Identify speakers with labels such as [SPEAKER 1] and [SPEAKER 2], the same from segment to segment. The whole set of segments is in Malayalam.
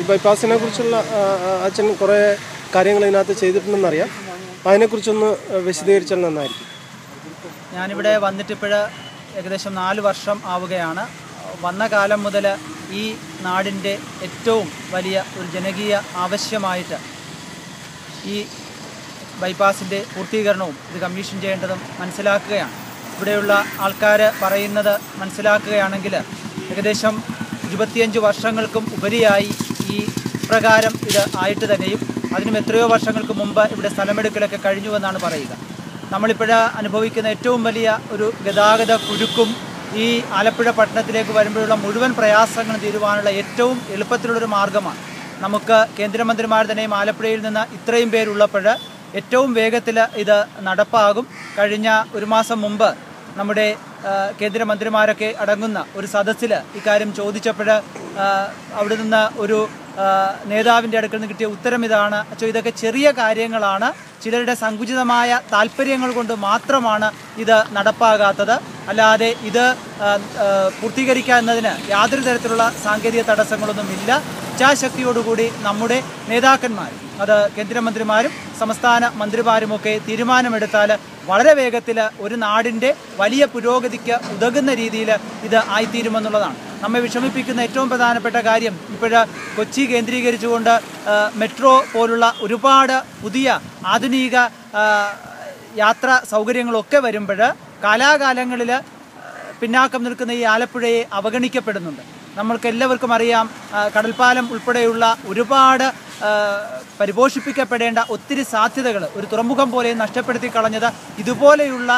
[SPEAKER 1] ഈ ബൈപ്പാസിനെ കുറിച്ചുള്ള അച്ഛൻ കുറേ കാര്യങ്ങൾ ഇതിനകത്ത് ചെയ്തിട്ടുണ്ടെന്നറിയാം. അതിനെക്കുറിച്ചൊന്ന് വിശദീകരിച്ചാൽ നന്നായിരിക്കും.
[SPEAKER 2] ഞാനിവിടെ വന്നിട്ടിപ്പോഴ് ഏകദേശം നാല് വർഷം ആവുകയാണ്. വന്ന കാലം മുതൽ ഈ നാടിന്റെ ഏറ്റവും വലിയ ഒരു ജനകീയ ആവശ്യമായിട്ട് ഈ ബൈപ്പാസിന്റെ പൂർത്തീകരണവും ഇത് കമ്മീഷൻ ചെയ്യേണ്ടതും മനസ്സിലാക്കുകയാണ്. ഇവിടെയുള്ള ആൾക്കാർ പറയുന്നത് മനസ്സിലാക്കുകയാണെങ്കിൽ ഏകദേശം ഇരുപത്തിയഞ്ച് വർഷങ്ങൾക്കും ഉപരിയായി ഈ പ്രകാരം ഇത് ആയിട്ട് തന്നെയും അതിനും എത്രയോ വർഷങ്ങൾക്ക് മുമ്പ് ഇവിടെ സ്ഥലമെടുക്കലൊക്കെ കഴിഞ്ഞുവെന്നാണ് പറയുക. നമ്മളിപ്പോഴ അനുഭവിക്കുന്ന ഏറ്റവും വലിയ ഒരു ഗതാഗത കുരുക്കും ഈ ആലപ്പുഴ പട്ടണത്തിലേക്ക് വരുമ്പോഴുള്ള മുഴുവൻ പ്രയാസങ്ങളും തീരുവാനുള്ള ഏറ്റവും എളുപ്പത്തിലുള്ളൊരു മാർഗമാണ് നമുക്ക് കേന്ദ്രമന്ത്രിമാർ തന്നെയും ആലപ്പുഴയിൽ നിന്ന് ഇത്രയും പേരുള്ളപ്പോൾ ഏറ്റവും വേഗത്തിൽ ഇത് നടപ്പാകും. കഴിഞ്ഞ ഒരു മാസം മുമ്പ് നമ്മുടെ കേന്ദ്രമന്ത്രിമാരൊക്കെ അടങ്ങുന്ന ഒരു സദസ്സിൽ ഇക്കാര്യം ചോദിച്ചപ്പോൾ അവിടെ നിന്ന് ഒരു നേതാവിന്റെ അടുക്കൽ നിന്ന് കിട്ടിയ ഉത്തരം ഇതാണ്. അച്ഛോ ഇതൊക്കെ ചെറിയ കാര്യങ്ങളാണ്. ചിലരുടെ സങ്കുചിതമായ താല്പര്യങ്ങൾ കൊണ്ട് മാത്രമാണ് ഇത് നടപ്പാകാത്തത്. അല്ലാതെ ഇത് പൂർത്തീകരിക്കുക എന്നതിന് യാതൊരു തരത്തിലുള്ള സാങ്കേതിക തടസ്സങ്ങളൊന്നുമില്ല. ഇച്ഛാശക്തിയോടുകൂടി നമ്മുടെ നേതാക്കന്മാർ അത് കേന്ദ്രമന്ത്രിമാരും സംസ്ഥാന മന്ത്രിമാരുമൊക്കെ തീരുമാനമെടുത്താൽ വളരെ വേഗത്തിൽ ഒരു നാടിന്റെ വലിയ പുരോഗതിക്ക് ഉതകുന്ന രീതിയിൽ ഇത് ആയിത്തീരുമെന്നുള്ളതാണ്. നമ്മെ വിഷമിപ്പിക്കുന്ന ഏറ്റവും പ്രധാനപ്പെട്ട കാര്യം ഇപ്പോഴ് കൊച്ചി കേന്ദ്രീകരിച്ചുകൊണ്ട് മെട്രോ പോലുള്ള ഒരുപാട് പുതിയ ആധുനിക യാത്രാ സൗകര്യങ്ങളൊക്കെ വരുമ്പോൾ കാലാകാലങ്ങളിൽ പിന്നാക്കം നിൽക്കുന്ന ഈ ആലപ്പുഴയെ അവഗണിക്കപ്പെടുന്നുണ്ട്. നമ്മൾക്ക് എല്ലാവർക്കും അറിയാം കടൽപ്പാലം ഉൾപ്പെടെയുള്ള ഒരുപാട് പരിപോഷിപ്പിക്കപ്പെടേണ്ട ഒത്തിരി സാധ്യതകൾ ഒരു തുറമുഖം പോലെ നഷ്ടപ്പെടുത്തി കളഞ്ഞത് ഇതുപോലെയുള്ള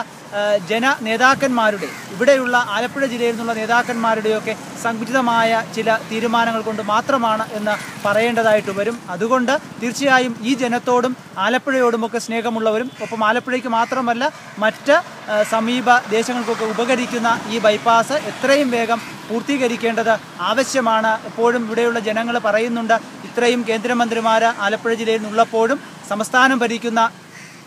[SPEAKER 2] ജന നേതാക്കന്മാരുടെ ഇവിടെയുള്ള ആലപ്പുഴ ജില്ലയിൽ നിന്നുള്ള നേതാക്കന്മാരുടെയൊക്കെ സംഘടിതമായ ചില തീരുമാനങ്ങൾ കൊണ്ട് മാത്രമാണ് എന്ന് പറയേണ്ടതായിട്ട് വരും. അതുകൊണ്ട് തീർച്ചയായും ഈ ജനത്തോടും ആലപ്പുഴയോടുമൊക്കെ സ്നേഹമുള്ളവരും ഒപ്പം ആലപ്പുഴയ്ക്ക് മാത്രമല്ല മറ്റ് സമീപ ദേശങ്ങൾക്കൊക്കെ ഉപകരിക്കുന്ന ഈ ബൈപ്പാസ് എത്രയും വേഗം പൂർത്തീകരിക്കേണ്ടത് ആവശ്യമാണ്. എപ്പോഴും ഇവിടെയുള്ള ജനങ്ങൾ പറയുന്നുണ്ട് ഇത്രയും കേന്ദ്രമന്ത്രിമാർ ആലപ്പുഴ ജില്ലയിൽ നിന്നുള്ളപ്പോഴും സംസ്ഥാനം ഭരിക്കുന്ന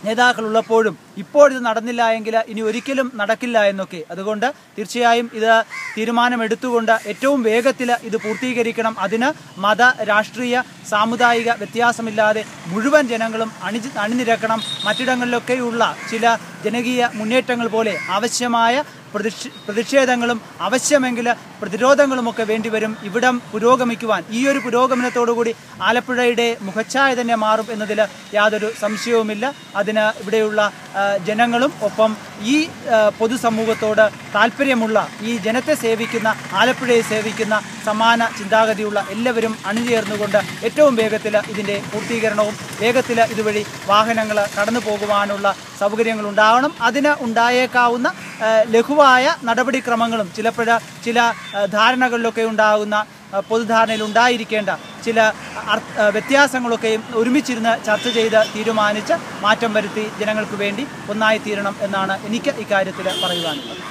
[SPEAKER 2] നേതാക്കളുള്ളപ്പോഴും ഇപ്പോൾ ഇത് നടന്നില്ല എങ്കിൽ ഇനി ഒരിക്കലും നടക്കില്ല എന്നൊക്കെ. അതുകൊണ്ട് തീർച്ചയായും ഇത് തീരുമാനമെടുത്തുകൊണ്ട് ഏറ്റവും വേഗത്തിൽ ഇത് പൂർത്തീകരിക്കണം. അതിന് മത രാഷ്ട്രീയ സാമുദായിക വ്യത്യാസമില്ലാതെ മുഴുവൻ ജനങ്ങളും അണി അണിനിരക്കണം. മറ്റിടങ്ങളിലൊക്കെയുള്ള ചില ജനകീയ മുന്നേറ്റങ്ങൾ പോലെ ആവശ്യമായ പ്രതിഷ് പ്രതിഷേധങ്ങളും ആവശ്യമെങ്കിൽ പ്രതിരോധങ്ങളുമൊക്കെ വേണ്ടിവരും. ഇവിടം പുരോഗമിക്കുവാൻ ഈ ഒരു പുരോഗമനത്തോടുകൂടി ആലപ്പുഴയുടെ മുഖച്ഛായ തന്നെ മാറും എന്നതിൽ യാതൊരു സംശയവുമില്ല. അതിന് ഇവിടെയുള്ള ജനങ്ങളും ഒപ്പം ഈ പൊതുസമൂഹത്തോട് താല്പര്യമുള്ള ഈ ജനത്തെ സേവിക്കുന്ന ആലപ്പുഴയെ സേവിക്കുന്ന സമാന ചിന്താഗതിയുള്ള എല്ലാവരും അണിചേർന്നുകൊണ്ട് ഏറ്റവും വേഗത്തിൽ ഇതിന്റെ പൂർത്തീകരണവും വേഗത്തിൽ ഇതുവഴി വാഹനങ്ങൾ കടന്നു പോകുവാനുള്ള സൗകര്യങ്ങൾ ഉണ്ടാവണം അതിന് ഉണ്ടായേക്കാവുന്ന ലഘുവായ നടപടിക്രമങ്ങളും ചിലപ്പോഴ ചില ധാരണകളിലൊക്കെ ഉണ്ടാകുന്ന പൊതുധാരണയിൽ ഉണ്ടായിരിക്കേണ്ട ചില വ്യത്യാസങ്ങളൊക്കെയും ഒരുമിച്ചിരുന്ന് ചർച്ച ചെയ്ത് തീരുമാനിച്ച് മാറ്റം വരുത്തി ജനങ്ങൾക്ക് വേണ്ടി ഒന്നായി തീരണം എന്നാണ് എനിക്ക് ഇക്കാര്യത്തിൽ പറയുവാനുള്ളത്.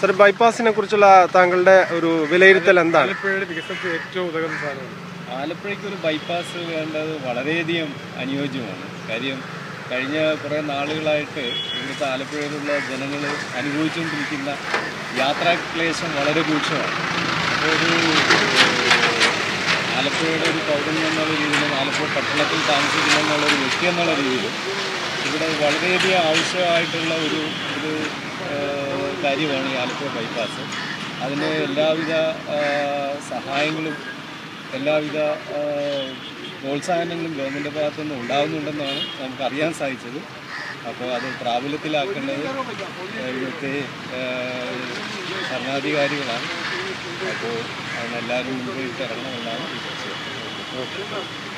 [SPEAKER 1] സർ ബൈപ്പാസിനെ കുറിച്ചുള്ള താങ്കളുടെ ഒരു വിലയിരുത്തൽ എന്താണ്?
[SPEAKER 3] ആലപ്പുഴയുടെ വികസനത്തിന് ഏറ്റവും ഉതകുന്ന സാധനമാണ്.
[SPEAKER 4] ആലപ്പുഴയ്ക്ക് ഒരു ബൈപ്പാസ് വേണ്ടത് വളരെയധികം അനുയോജ്യമാണ്. കാര്യം കഴിഞ്ഞ കുറേ നാളുകളായിട്ട് ഇവിടുത്തെ ആലപ്പുഴയിലുള്ള ജനങ്ങൾ അനുഭവിച്ചുകൊണ്ടിരിക്കുന്ന യാത്രാക്ലേശം വളരെ രൂക്ഷമാണ്. അപ്പോൾ ഒരു ആലപ്പുഴയുടെ ഒരു പൗരൻ എന്നുള്ള രീതിയിലും ആലപ്പുഴ പട്ടണത്തിൽ താമസിക്കുന്ന ഒരു വ്യക്തി എന്നുള്ള രീതിയിലും ഇവിടെ വളരെയധികം ആവശ്യമായിട്ടുള്ള ഒരു ഒരു കാര്യമാണ് ഈ ആലപ്പുഴ ബൈപ്പാസ്. അതിന് എല്ലാവിധ സഹായങ്ങളും എല്ലാവിധ പ്രോത്സാഹനങ്ങളും ഗവൺമെന്റ് ഭാഗത്തു നിന്ന് ഉണ്ടാകുന്നുണ്ടെന്നാണ് നമുക്ക് അറിയാൻ സാധിച്ചത്. അപ്പോൾ അത് പ്രാബല്യത്തിലാക്കേണ്ടത് ഇവിടുത്തെ ഭരണാധികാരികളാണ്. അപ്പോൾ അതിനെല്ലാവരും മുൻപോട്ട് ഇറങ്ങണമെന്നാണ് വിശ്വസിക്കുന്നത്